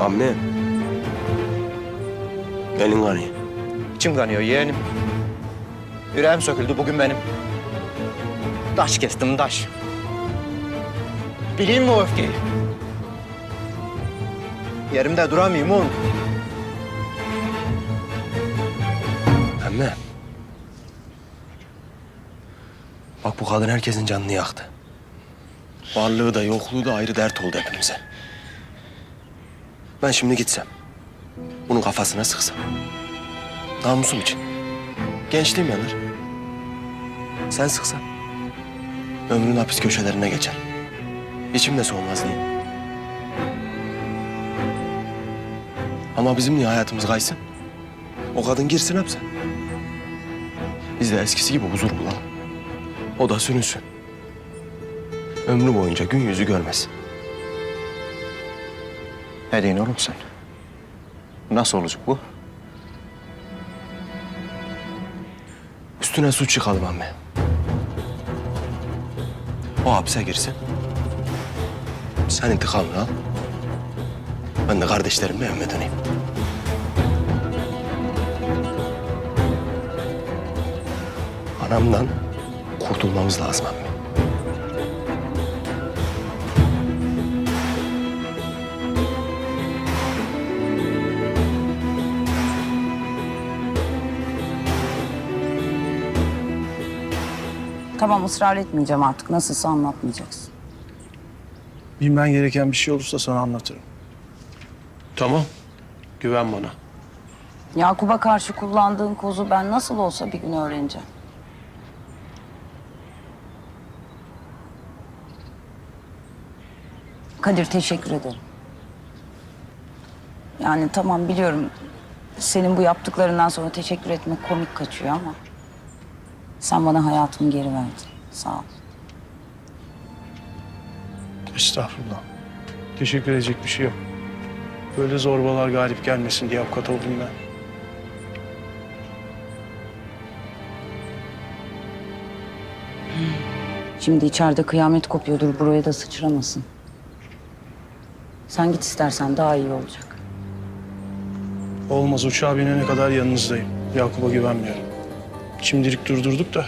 Amme. Elin kanıyor. İçim kanıyor yeğenim. Yüreğim söküldü bugün benim. Taş kestim taş. Bileyim mi o öfkeyi? Yerimde duramayayım oğlum. Amme. Bak bu kadın herkesin canını yaktı. Varlığı da yokluğu da ayrı dert oldu hepimize. Ben şimdi gitsem, bunun kafasına sıksam. Namusum için. Gençliğim yanar. Sen sıksan. Ömrün hapis köşelerine geçer. İçim de soğumaz diyeyim. Ama bizim niye hayatımız kaysın? O kadın girsin hapse. Biz de eskisi gibi huzur bulalım. O da sürünsün. Ömrü boyunca gün yüzü görmesin. Ne diyorsun oğlum sen? Nasıl olacak bu? Üstüne suç çıkalım amme. O hapse girsin. Sen intikamını al. Ben de kardeşlerimle evime döneyim. Anamdan kurtulmamız lazım amme. Tamam ısrar etmeyeceğim artık. Nasılsa anlatmayacaksın. Bilmen gereken bir şey olursa sana anlatırım. Tamam. Güven bana. Yakup'a karşı kullandığın kozu ben nasıl olsa bir gün öğreneceğim. Kadir teşekkür ederim. Yani tamam biliyorum senin bu yaptıklarından sonra teşekkür etmek komik kaçıyor ama sen bana hayatımı geri verdin. Sağ ol. Estağfurullah. Teşekkür edecek bir şey yok. Böyle zorbalar galip gelmesin diye avukat oldum ben. Şimdi içeride kıyamet kopuyordur. Buraya da sıçramasın. Sen git istersen daha iyi olacak. Olmaz uçağa binene kadar yanınızdayım. Yakup'a güvenmiyorum. Şimdilik durdurduk da.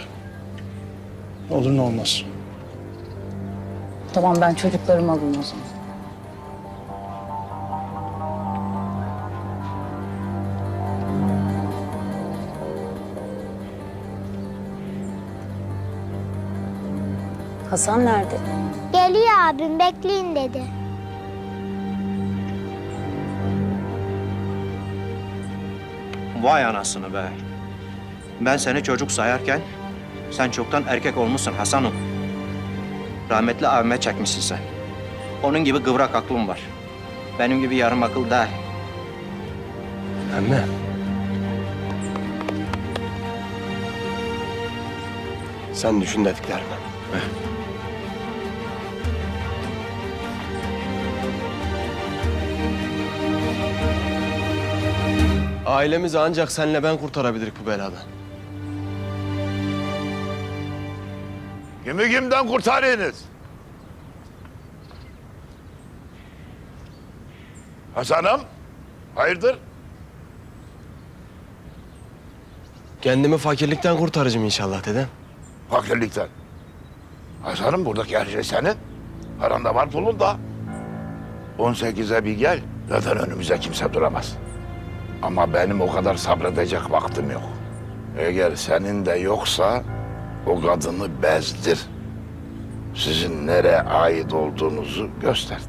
Olur ne olmaz. Tamam ben çocuklarımı alayım o zaman. Hasan nerede? Geliyor abim bekleyin dedi. Vay anasını be. Ben seni çocuk sayarken sen çoktan erkek olmuşsun Hasan'ım. Rahmetli abime çekmişsin sen. Onun gibi kıvrak aklın var. Benim gibi yarım akıl değil. Amme. Sen düşün dediklerimi. Ailemizi ancak senle ben kurtarabilirik bu beladan. Kimi kimden kurtarıyorsunuz? Hasan'ım, hayırdır? Kendimi fakirlikten kurtaracağım inşallah dedem. Fakirlikten. Hasan'ım buradaki her şey senin. Paranda var pulun da. 18'e bir gel, zaten önümüze kimse duramaz. Ama benim o kadar sabredecek vaktim yok. Eğer senin de yoksa o kadını bezdir. Sizin nereye ait olduğunuzu gösterdi.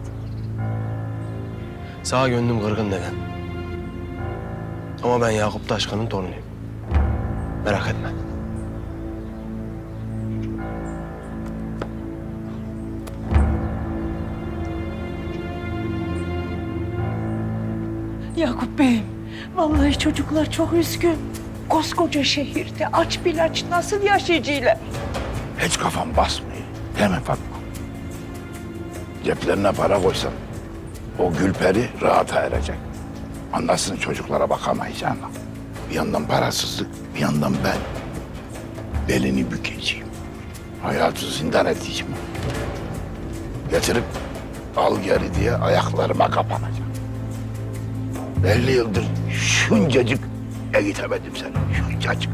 Sağ gönlüm kırgın dedem. Ama ben Yakup Taşkan'ın torunuyum. Merak etme. Yakup Bey'im, vallahi çocuklar çok üzgün. Koskoca şehirde aç bir aç nasıl yaşayacaklar? Hiç kafam basmıyor. Hemen Fatma. Ceplerine para koysan o Gülperi rahata erecek. Anlasın çocuklara bakamayacağını. Bir yandan parasızlık, bir yandan ben. belini bükeceğim. Hayatı zindan edeceğim. Getirip al geri diye ayaklarıma kapanacak. 50 yıldır şuncacık eğitemedim seni. Şuncacık.